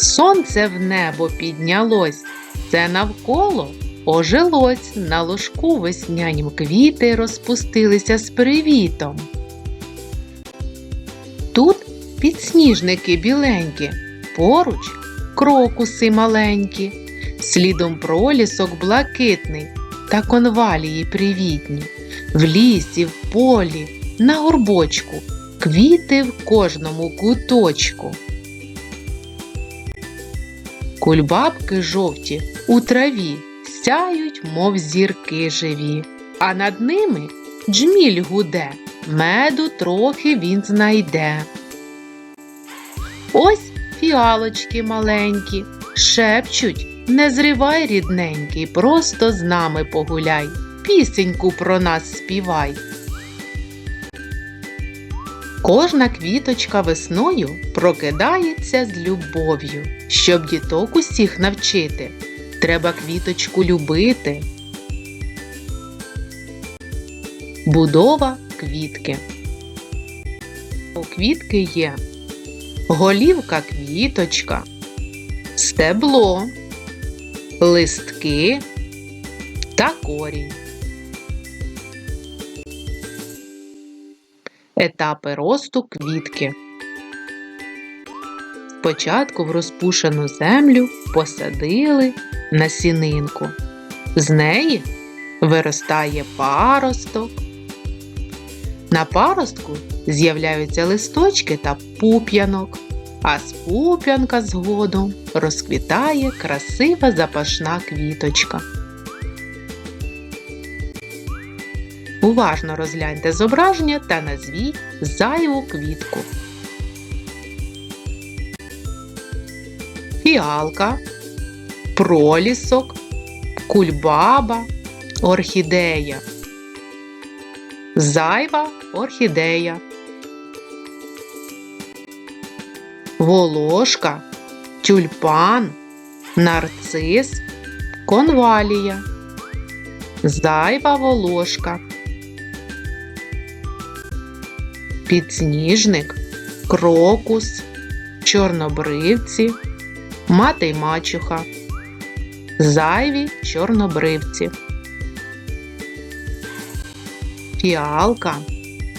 Сонце в небо піднялось, це навколо ожилось, на ложку веснянім квіти розпустилися з привітом. Тут підсніжники біленькі, поруч крокуси маленькі, слідом пролісок блакитний та конвалії привітні, в лісі, в полі, на горбочку, квіти в кожному куточку. Кульбабки жовті у траві сяють, мов зірки живі, а над ними джміль гуде, меду трохи він знайде. Ось фіалочки маленькі, шепчуть, не зривай рідненький, просто з нами погуляй, пісеньку про нас співай. Кожна квіточка весною прокидається з любов'ю. Щоб діток усіх навчити, треба квіточку любити. Будова квітки. У квітки є голівка квіточка, стебло, листки та корінь. Етапи росту квітки. Спочатку в розпушену землю посадили насінинку. З неї виростає паросток. На паростку з'являються листочки та пуп'янок, а з пуп'янка згодом розквітає красива запашна квіточка. Уважно розгляньте зображення та назвіть зайву квітку. Фіалка, пролісок, кульбаба, орхідея. Зайва орхідея. Волошка, тюльпан, нарцис, конвалія. Зайва волошка. Підсніжник, крокус, чорнобривці, мати й мачуха, зайві чорнобривці, фіалка,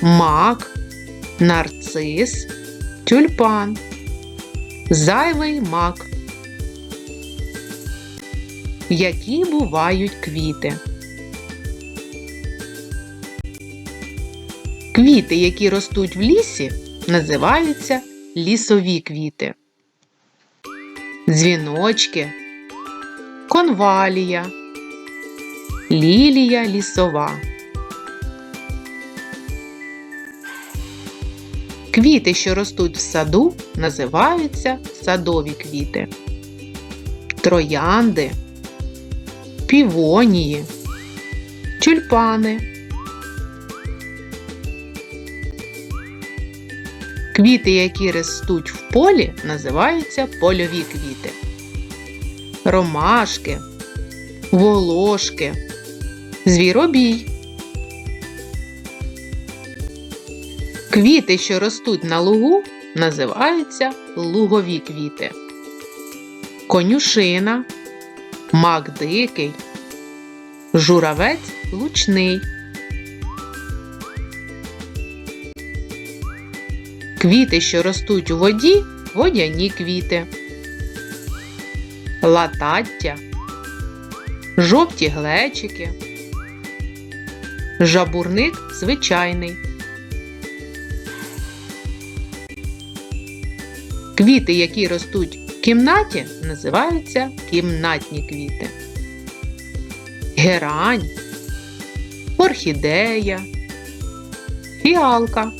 мак, нарцис, тюльпан, зайвий мак. Які бувають квіти? Квіти, які ростуть в лісі, називаються лісові квіти. Дзвіночки, конвалія, лілія лісова. Квіти, що ростуть в саду, називаються садові квіти. Троянди, півонії, тюльпани. Квіти, які ростуть в полі, називаються польові квіти. Ромашки, волошки, звіробій. Квіти, що ростуть на лугу, називаються лугові квіти. Конюшина, мак дикий, журавець лучний. Квіти, що ростуть у воді, водяні квіти, латаття, жовті глечики, жабурник звичайний. Квіти, які ростуть в кімнаті, називаються кімнатні квіти. Герань, орхідея, фіалка.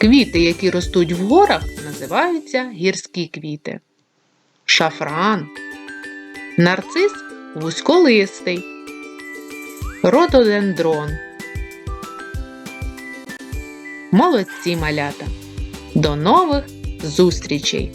Квіти, які ростуть в горах, називаються гірські квіти. Шафран, нарцис вузьколистий, рододендрон. Молодці малята! До нових зустрічей!